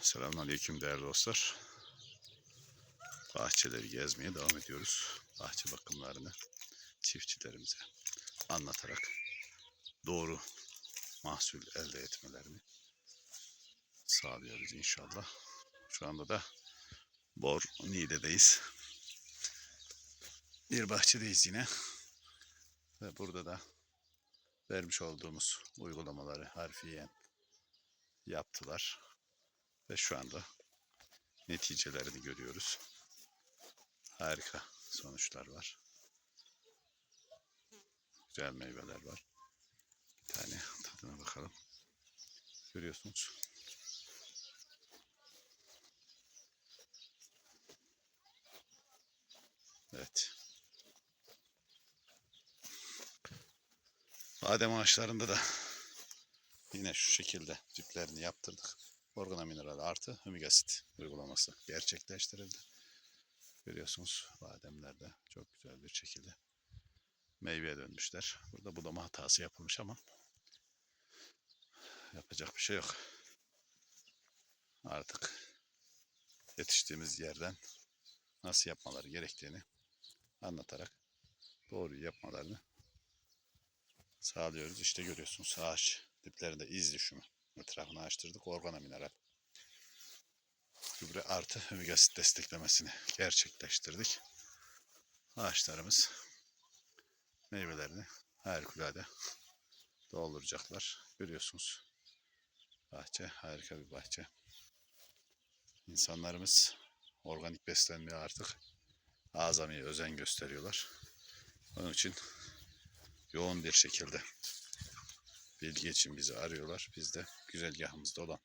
Selamünaleyküm değerli dostlar. Bahçeleri gezmeye devam ediyoruz. Bahçe bakımlarını çiftçilerimize anlatarak doğru mahsul elde etmelerini sağlıyoruz inşallah. Şu anda da Bor Niğde'deyiz. Bir bahçedeyiz yine. Ve burada da vermiş olduğumuz uygulamaları harfiyen yaptılar. Ve şu anda neticelerini görüyoruz. Harika sonuçlar var. Güzel meyveler var. Bir tane tadına bakalım. Görüyorsunuz. Evet. Badem ağaçlarında da yine şu şekilde diplerini yaptırdık. Organa mineral artı hümik asit uygulaması gerçekleştirildi. Görüyorsunuz bademlerde çok güzel bir şekilde meyveye dönmüşler. Burada budama hatası yapılmış ama yapacak bir şey yok. Artık yetiştiğimiz yerden nasıl yapmaları gerektiğini anlatarak doğru yapmalarını sağlıyoruz. İşte görüyorsunuz ağaç diplerinde iz düşümü. Etrafını açtırdık. Organa mineral. Gübre artı hümik asit desteklemesini gerçekleştirdik. Ağaçlarımız meyvelerini harikulade dolduracaklar. Görüyorsunuz. Bahçe harika bir bahçe. İnsanlarımız organik beslenmeye artık azami özen gösteriyorlar. Onun için yoğun bir şekilde bilgi için bizi arıyorlar. Biz de güzergahımızda olan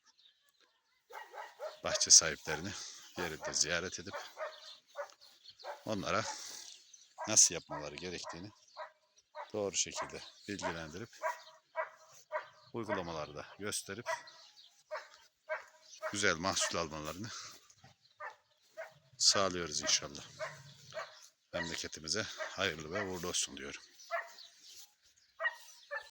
bahçe sahiplerini yerinde ziyaret edip onlara nasıl yapmaları gerektiğini doğru şekilde bilgilendirip uygulamaları da gösterip güzel mahsul almalarını sağlıyoruz inşallah. Memleketimize hayırlı ve uğurlu olsun diyorum.